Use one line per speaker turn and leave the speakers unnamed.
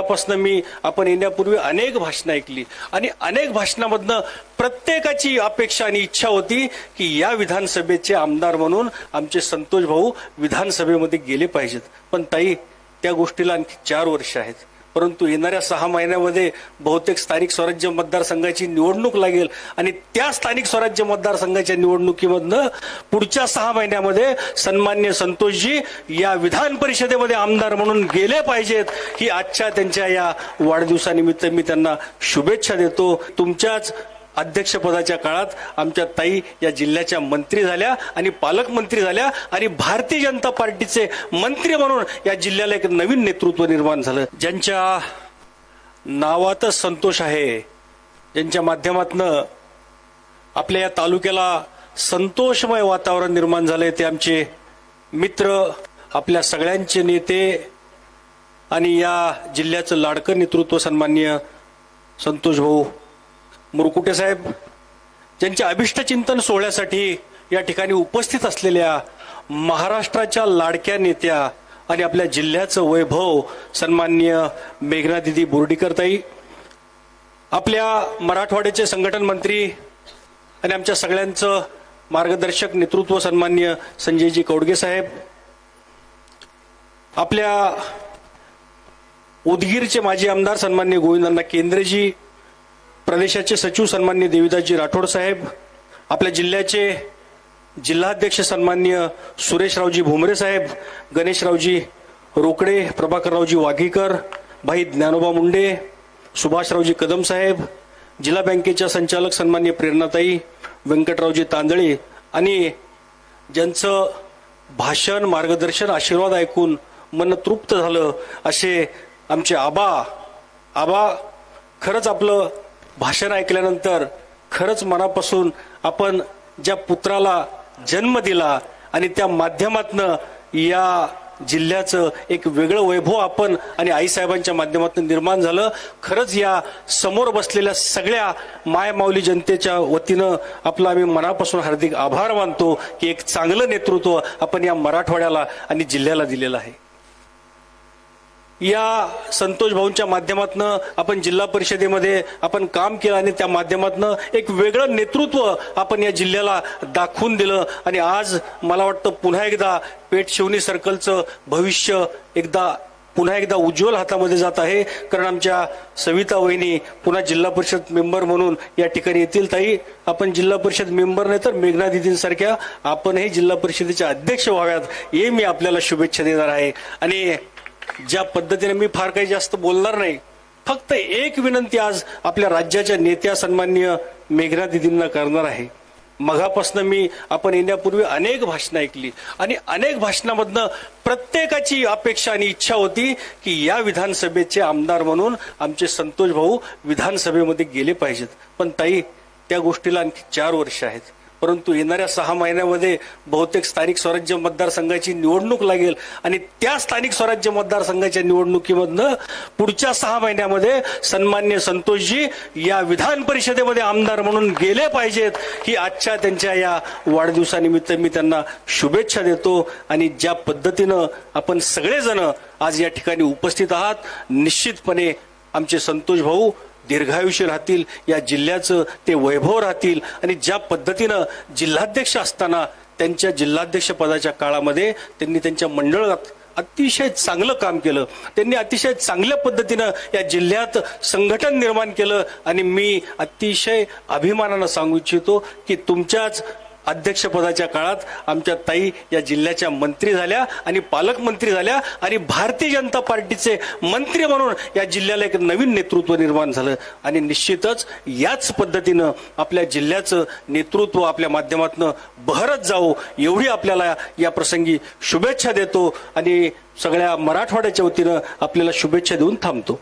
पासून मी आपण येण्यापूर्वी अनेक भाषणं ऐकली. आणि अनेक भाषणामधनं प्रत्येकाची अपेक्षा आणि इच्छा होती की या विधानसभेचे आमदार म्हणून आमचे संतोष भाऊ विधानसभेमध्ये गेले पाहिजेत. पण ताई त्या गोष्टीला आणखी चार वर्ष आहेत. परंतु येणाऱ्या सहा महिन्यामध्ये बहुतेक स्थानिक स्वराज्य मतदारसंघाची निवडणूक लागेल आणि त्या स्थानिक स्वराज्य मतदारसंघाच्या निवडणुकीमधनं पुढच्या सहा महिन्यामध्ये सन्मान्य संतोषजी या विधान परिषदेमध्ये आमदार म्हणून गेले पाहिजेत. ही आजच्या त्यांच्या या वाढदिवसानिमित्त मी त्यांना शुभेच्छा देतो. तुमच्याच अध्यक्षपदाच्या काळात आमच्या ताई या जिल्ह्याच्या मंत्री झाल्या आणि पालकमंत्री झाल्या आणि भारतीय जनता पार्टीचे मंत्री म्हणून या जिल्ह्याला एक नवीन नेतृत्व निर्माण झालं. ज्यांच्या नावातच संतोष आहे ज्यांच्या माध्यमातनं आपल्या या तालुक्याला संतोषमय वातावरण निर्माण झालंय ते आमचे मित्र आपल्या सगळ्यांचे नेते आणि या जिल्ह्याचं लाडकं नेतृत्व सन्माननीय संतोष भाऊ मुरकुटे साहेब ज्यांच्या अभिष्ट चिंतन सोहळ्यासाठी या ठिकाणी उपस्थित असलेल्या महाराष्ट्राच्या लाडक्या नेत्या आणि आपल्या जिल्ह्याचं वैभव सन्माननीय मेघनादिदी बोर्डीकरताई आपल्या मराठवाड्याचे संघटन मंत्री आणि आमच्या सगळ्यांचं मार्गदर्शक नेतृत्व सन्मान्य संजयजी कौडगे साहेब आपल्या उदगीरचे माजी आमदार सन्मान्य गोविंदांना केंद्रेजी प्रदेशाचे सचिव सन्मान्य देविदासजी राठोड साहेब आपल्या जिल्ह्याचे जिल्हाध्यक्ष सन्मान्य सुरेशरावजी भुमरे साहेब गणेशरावजी रोकडे प्रभाकररावजी वाघीकर भाई ज्ञानोबा मुंडे सुभाषरावजी कदम साहेब जिल्हा बँकेच्या संचालक सन्मान्य प्रेरणाताई व्यंकटरावजी तांदळे आणि ज्यांचं भाषण मार्गदर्शन आशीर्वाद ऐकून मन तृप्त झालं असे आमचे आबा आबा खरंच आपलं भाषण ऐकल्यानंतर खरंच मनापासून आपण ज्या पुत्राला जन्म दिला आणि त्या माध्यमातनं या जिल्ह्याचं एक वेगळं वैभव आपण आणि आईसाहेबांच्या माध्यमातून निर्माण झालं. खरंच या समोर बसलेल्या सगळ्या मायमाऊली जनतेच्या वतीनं आपला आम्ही मनापासून हार्दिक आभार मानतो की एक चांगलं नेतृत्व आपण या मराठवाड्याला आणि जिल्ह्याला दिलेलं आहे. या संतोष भाऊंच्या माध्यमातनं आपण जिल्हा परिषदेमध्ये आपण काम केलं आणि त्या माध्यमातनं एक वेगळं नेतृत्व आपण या जिल्ह्याला दाखवून दिलं. आणि आज मला वाटतं पुन्हा एकदा पेठ शिवनी सर्कलचं भविष्य एकदा पुन्हा एकदा उज्ज्वल हातामध्ये जात आहे. कारण आमच्या सविता वहिनी पुन्हा जिल्हा परिषद मेंबर म्हणून या ठिकाणी येतील. ताई आपण जिल्हा परिषद मेंबर नाही तर मेघना दिदींसारख्या आपणही जिल्हा परिषदेच्या अध्यक्ष व्हाव्यात. हे मी आपल्याला शुभेच्छा देणार आहे. आणि ज्या पद्धतीने मी फार काही जास्त बोलणार नाही फक्त एक विनंती आज आपल्या राज्याच्या नेत्या सन्मान्य मेघना दिदींना करणार आहे. मघापासून मी आपण येण्यापूर्वी अनेक भाषणं ऐकली आणि अनेक भाषणामधनं प्रत्येकाची अपेक्षा आणि इच्छा होती की या विधानसभेचे आमदार म्हणून आमचे संतोष भाऊ विधानसभेमध्ये गेले पाहिजेत. पण ताई त्या गोष्टीला आणखी चार वर्ष आहेत. परंतु येणाऱ्या सहा महिन्यामध्ये बहुतेक स्थानिक स्वराज्य मतदारसंघाची निवडणूक लागेल आणि त्या स्थानिक स्वराज्य मतदारसंघाच्या निवडणुकीमधनं पुढच्या सहा महिन्यामध्ये सन्मान्य संतोषजी या विधान परिषदेमध्ये आमदार म्हणून गेले पाहिजेत ही आजच्या त्यांच्या या वाढदिवसानिमित्त मी त्यांना शुभेच्छा देतो आणि ज्या पद्धतीनं आपण सगळेजण आज या ठिकाणी उपस्थित आहात निश्चितपणे आमचे संतोष भाऊ दीर्घायुष्य राहतील या जिल्ह्याचं ते वैभव राहतील आणि ज्या पद्धतीनं जिल्हाध्यक्ष असताना त्यांच्या जिल्हाध्यक्ष पदाच्या काळामध्ये त्यांनी त्यांच्या मंडळात अतिशय चांगलं काम केलं. त्यांनी अतिशय चांगल्या पद्धतीनं या जिल्ह्यात संघटन निर्माण केलं. आणि मी अतिशय अभिमानानं सांगू इच्छितो की तुमच्याच अध्यक्षपदाच्या काळात आमच्या ताई या जिल्ह्याच्या मंत्री झाल्या आणि पालकमंत्री झाल्या आणि भारतीय जनता पार्टीचे मंत्री म्हणून या जिल्ह्याला एक नवीन नेतृत्व निर्माण झालं. आणि निश्चितच याच पद्धतीनं आपल्या जिल्ह्याचं नेतृत्व आपल्या माध्यमातून बहरत जावो एवढी आपल्याला या प्रसंगी शुभेच्छा देतो आणि सगळ्या मराठवाड्याच्या वतीनं आपल्याला शुभेच्छा देऊन थांबतो.